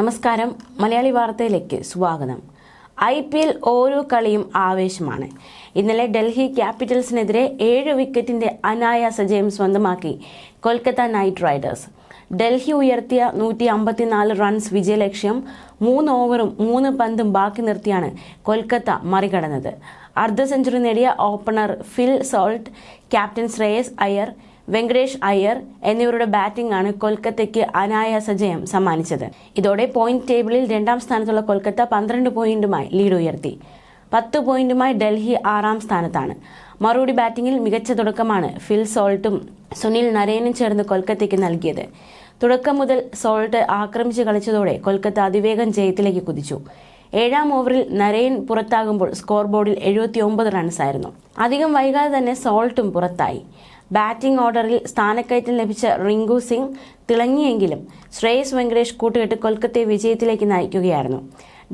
നമസ്കാരം. മലയാളി വാർത്തയിലേക്ക് സ്വാഗതം. ഐ പി എൽ ഓരോ കളിയും ആവേശമാണ്. ഇന്നലെ ഡൽഹി ക്യാപിറ്റൽസിനെതിരെ ഏഴ് വിക്കറ്റിന്റെ അനായാസ ജയം സ്വന്തമാക്കി കൊൽക്കത്ത നൈറ്റ് റൈഡേഴ്സ്. ഡൽഹി ഉയർത്തിയ നൂറ്റി അമ്പത്തിനാല് റൺസ് വിജയലക്ഷ്യം മൂന്ന് ഓവറും മൂന്ന് പന്തും ബാക്കി നിർത്തിയാണ് കൊൽക്കത്ത മറികടന്നത്. അർദ്ധ സെഞ്ചുറി നേടിയ opener Phil Salt captain Shreyas Iyer Venkatesh Iyer എന്നിവരുടെ ബാറ്റിംഗ് ആണ് കൊൽക്കത്തയ്ക്ക് അനായാസ ജയം സമ്മാനിച്ചത്. ഇതോടെ പോയിന്റ് ടേബിളിൽ രണ്ടാം സ്ഥാനത്തുള്ള കൊൽക്കത്ത പന്ത്രണ്ട് പോയിന്റുമായി ലീഡ് ഉയർത്തി. പത്ത് പോയിന്റുമായി ഡൽഹി ആറാം സ്ഥാനത്താണ്. മറുപടി ബാറ്റിംഗിൽ മികച്ച തുടക്കമാണ് ഫിൽ സോൾട്ടും സുനിൽ നരേനും ചേർന്ന് കൊൽക്കത്തയ്ക്ക് നൽകിയത്. തുടക്കം മുതൽ സോൾട്ട് ആക്രമിച്ച് കളിച്ചതോടെ കൊൽക്കത്ത അതിവേഗം ജയത്തിലേക്ക് കുതിച്ചു. ഏഴാം ഓവറിൽ നരയൻ പുറത്താകുമ്പോൾ സ്കോർ ബോർഡിൽ എഴുപത്തിയൊമ്പത് റൺസായിരുന്നു അധികം വൈകാതെ തന്നെ സോൾട്ടും പുറത്തായി. ബാറ്റിംഗ് ഓർഡറിൽ സ്ഥാനക്കയറ്റം ലഭിച്ച റിങ്കു സിംഗ് തിളങ്ങിയെങ്കിലും ശ്രേയസ് വെങ്കടേഷ് കൂട്ടുകെട്ട് കൊൽക്കത്തയെ വിജയത്തിലേക്ക് നയിക്കുകയായിരുന്നു.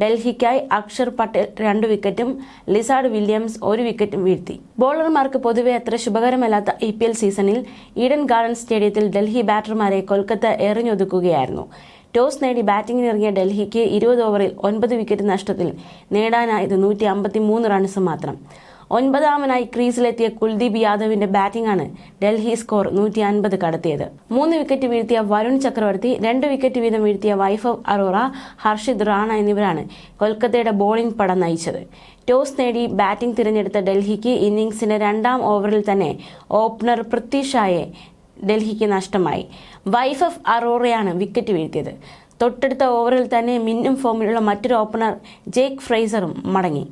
ഡൽഹിക്കായി അക്ഷർ പട്ടേൽ രണ്ട് വിക്കറ്റും ലിസാർഡ് വില്യംസ് ഒരു വിക്കറ്റും വീഴ്ത്തി. ബോളർമാർക്ക് പൊതുവെ അത്ര ശുഭകരമല്ലാത്ത ഐ പി എൽ സീസണിൽ ഈഡൻ ഗാർഡൻ സ്റ്റേഡിയത്തിൽ ഡൽഹി ബാറ്റർമാരെ കൊൽക്കത്ത എറിഞ്ഞൊതുക്കുകയായിരുന്നു. ടോസ് നേടി ബാറ്റിംഗിനിറങ്ങിയ ഡൽഹിക്ക് ഇരുപത് ഓവറിൽ ഒൻപത് വിക്കറ്റ് നഷ്ടത്തിൽ നേടാനായത് നൂറ്റി അമ്പത്തി മൂന്ന് റൺസ് മാത്രം. ഒൻപതാമനായി ക്രീസിലെത്തിയ കുൽദീപ് യാദവിന്റെ ബാറ്റിംഗ് ആണ് ഡൽഹി സ്കോർ നൂറ്റി അൻപത് കടത്തിയത്. മൂന്ന് വിക്കറ്റ് വീഴ്ത്തിയ വരുൺ ചക്രവർത്തി രണ്ട് വിക്കറ്റ് വീതം വീഴ്ത്തിയ വൈഭവ് അറോറ ഹർഷിദ് റാണ എന്നിവരാണ് കൊൽക്കത്തയുടെ ബോളിംഗ് പടം നയിച്ചത്. ടോസ് നേടി ബാറ്റിംഗ് തിരഞ്ഞെടുത്ത ഡൽഹിക്ക് ഇന്നിംഗ്സിന്റെ രണ്ടാം ഓവറിൽ തന്നെ ഓപ്പണർ പൃഥ്വി ഷായെ ഡൽഹിക്ക് നഷ്ടമായി. വൈഫ് ഓഫ് അറോറയാണ് വിക്കറ്റ് വീഴ്ത്തിയത്. തൊട്ടടുത്ത ഓവറിൽ തന്നെ മിന്നും ഫോമിലുള്ള മറ്റൊരു ഓപ്പണർ ജേക്ക് ഫ്രൈസറും മടങ്ങി.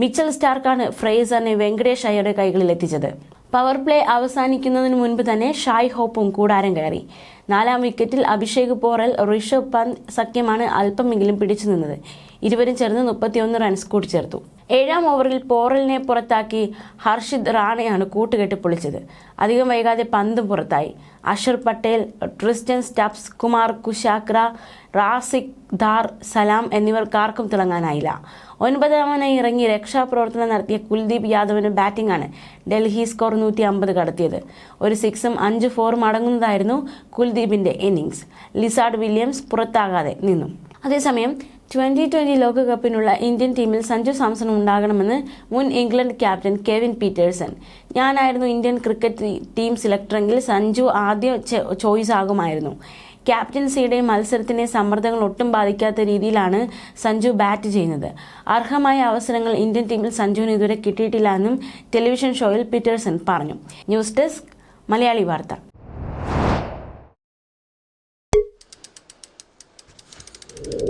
മിച്ചൽ സ്റ്റാർക്കാണ് ഫ്രേസറിനെ വെങ്കടേഷ് അയ്യരുടെ കൈകളിൽ എത്തിച്ചത്. പവർ പ്ലേ അവസാനിക്കുന്നതിന് മുൻപ് തന്നെ ഷായ് ഹോപ്പും കൂടാരം കയറി. നാലാം വിക്കറ്റിൽ അഭിഷേക് പോറൽ ഋഷഭ് പന്ത് സഖ്യമാണ് അല്പമെങ്കിലും പിടിച്ചു നിന്നത്. ഇരുവരും ചേർന്ന് മുപ്പത്തിയൊന്ന് റൺസ് കൂട്ടിച്ചേർത്തു. ഏഴാം ഓവറിൽ പോറലിനെ പുറത്താക്കി ഹർഷിദ് റാണയാണ് കൂട്ടുകെട്ട് പൊളിച്ചത്. അധികം വൈകാതെ പന്തും പുറത്തായി. അഷർ പട്ടേൽ ട്രിസ്റ്റൻ സ്റ്റബ്സ് കുമാർ കുശാക്ര റാസിക് ധാർ സലാം എന്നിവർക്കാർക്കും തിളങ്ങാനായില്ല. ഒൻപതാമനായി ഇറങ്ങി രക്ഷാപ്രവർത്തനം നടത്തിയ കുൽദീപ് യാദവിന് ബാറ്റിംഗാണ് ഡൽഹി സ്കോർ നൂറ്റി അമ്പത് കടത്തിയത്. ഒരു സിക്സും അഞ്ച് ഫോറും അടങ്ങുന്നതായിരുന്നു കുൽദീപിന്റെ ഇന്നിംഗ്സ്. ലിസാർഡ് വില്യംസ് പുറത്താകാതെ നിന്നു. അതേസമയം ട്വന്റി ട്വന്റി ലോകകപ്പിനുള്ള ഇന്ത്യൻ ടീമിൽ സഞ്ജു സാംസൺ ഉണ്ടാകണമെന്ന് മുൻ ഇംഗ്ലണ്ട് ക്യാപ്റ്റൻ കെവിൻ പീറ്റേഴ്സൺ. ഞാനായിരുന്നു ഇന്ത്യൻ ക്രിക്കറ്റ് ടീം സെലക്ടറെങ്കിൽ സഞ്ജു ആദ്യ ചോയ്സ് ആകുമായിരുന്നു. ക്യാപ്റ്റൻസിയുടെ മത്സരത്തിനെ സമ്മർദ്ദങ്ങൾ ഒട്ടും ബാധിക്കാത്ത രീതിയിലാണ് സഞ്ജു ബാറ്റ് ചെയ്യുന്നത്. അർഹമായ അവസരങ്ങൾ ഇന്ത്യൻ ടീമിൽ സഞ്ജുവിന് ഇതുവരെ കിട്ടിയിട്ടില്ല എന്നും ടെലിവിഷൻ ഷോയിൽ പീറ്റേഴ്സൺ പറഞ്ഞു. ന്യൂസ് ഡെസ്ക് മലയാളി വാർത്ത. you